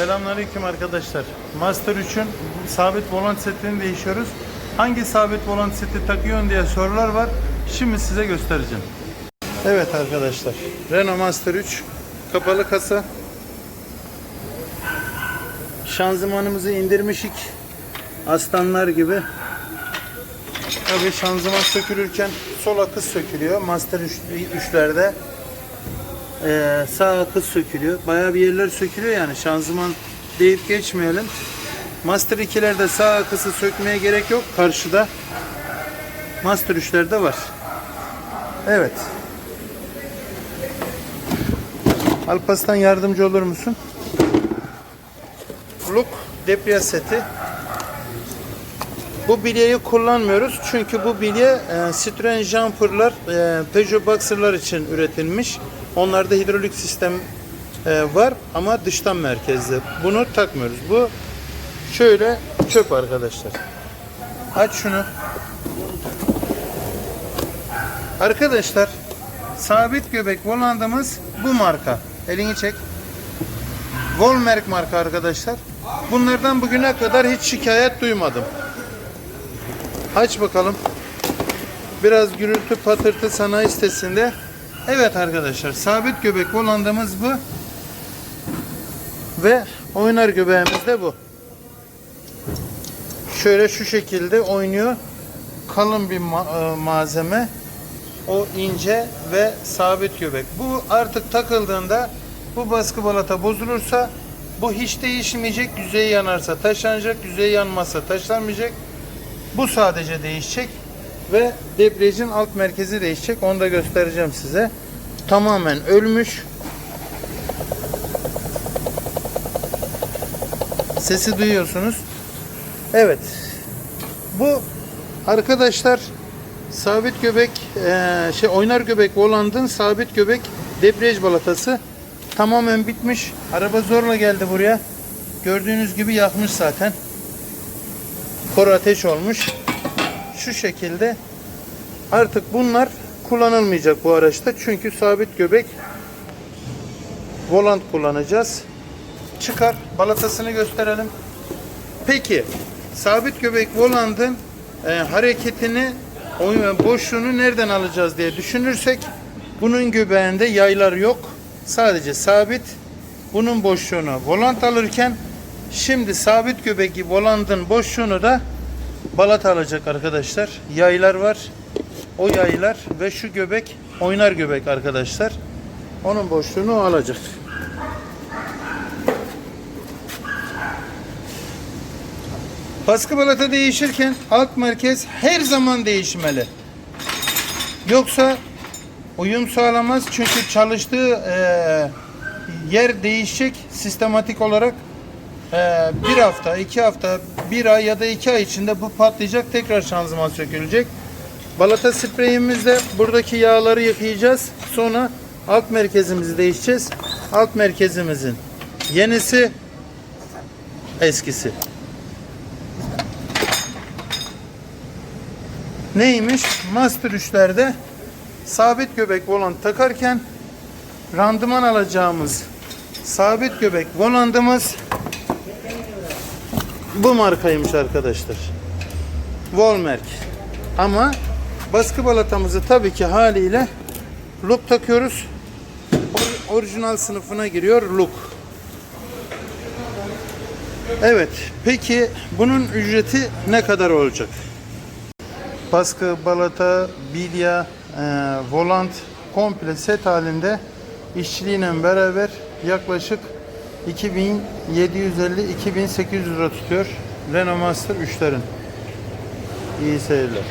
Selamünaleyküm arkadaşlar. Master 3'ün sabit volant setini değişiyoruz. Hangi sabit volant seti takıyorsun diye sorular var. Şimdi size göstereceğim. Evet arkadaşlar. Renault Master 3 kapalı kasa. Şanzımanımızı indirmişik. Aslanlar gibi. Tabii şanzıman sökülürken sol akış sökülüyor. Master 3'lerde. Ee, sağ akış sökülüyor. Bayağı bir yerler sökülüyor yani şanzıman deyip geçmeyelim. Master 2'lerde sağ akısı sökmeye gerek yok. Karşıda Master 3'lerde var. Evet. Alpas'tan yardımcı olur musun? Look debriyaj seti. Bu bilyeyi kullanmıyoruz çünkü bu bilye e, Citroen Jumper'lar, e, Peugeot Boxer'lar için üretilmiş. Onlarda hidrolik sistem e, var ama dıştan merkezli. Bunu takmıyoruz. Bu şöyle çöp arkadaşlar. Aç şunu. Arkadaşlar sabit göbek volandımız bu marka. Elini çek. Volmerk marka arkadaşlar. Bunlardan bugüne kadar hiç şikayet duymadım. Aç bakalım. Biraz gürültü patırtı sanayi sitesinde. Evet arkadaşlar sabit göbek volandımız bu. Ve oynar göbeğimiz de bu. Şöyle şu şekilde oynuyor. Kalın bir ma- e, malzeme. O ince ve sabit göbek. Bu artık takıldığında bu baskı balata bozulursa bu hiç değişmeyecek. Yüzeyi yanarsa taşlanacak. Yüzeyi yanmazsa taşlanmayacak. Bu sadece değişecek ve debriyajın alt merkezi değişecek. Onu da göstereceğim size. Tamamen ölmüş. Sesi duyuyorsunuz. Evet. Bu arkadaşlar sabit göbek eee, şey oynar göbek volandın sabit göbek debriyaj balatası tamamen bitmiş. Araba zorla geldi buraya. Gördüğünüz gibi yakmış zaten kor ateş olmuş. Şu şekilde artık bunlar kullanılmayacak bu araçta. Çünkü sabit göbek volant kullanacağız. Çıkar. Balatasını gösterelim. Peki sabit göbek volantın e, hareketini oyun boşluğunu nereden alacağız diye düşünürsek bunun göbeğinde yaylar yok. Sadece sabit. Bunun boşluğunu volant alırken Şimdi sabit göbekli volantın boşluğunu da balat alacak arkadaşlar. Yaylar var. O yaylar ve şu göbek oynar göbek arkadaşlar. Onun boşluğunu o alacak. Baskı balata değişirken alt merkez her zaman değişmeli. Yoksa uyum sağlamaz çünkü çalıştığı eee, yer değişecek sistematik olarak ee, bir hafta, iki hafta, bir ay ya da iki ay içinde bu patlayacak. Tekrar şanzıman sökülecek. Balata spreyimizle buradaki yağları yıkayacağız. Sonra alt merkezimizi değişeceğiz. Alt merkezimizin yenisi, eskisi. Neymiş? Master 3'lerde sabit göbek volant takarken randıman alacağımız sabit göbek volantımız bu markaymış arkadaşlar. Volmerk. Ama baskı balatamızı tabii ki haliyle look takıyoruz. Or- orijinal sınıfına giriyor look. Evet. Peki bunun ücreti ne kadar olacak? Baskı, balata, bilya, e, volant komple set halinde işçiliğiyle beraber yaklaşık 2750-2800 lira tutuyor. Renault Master 3'lerin. İyi seyirler.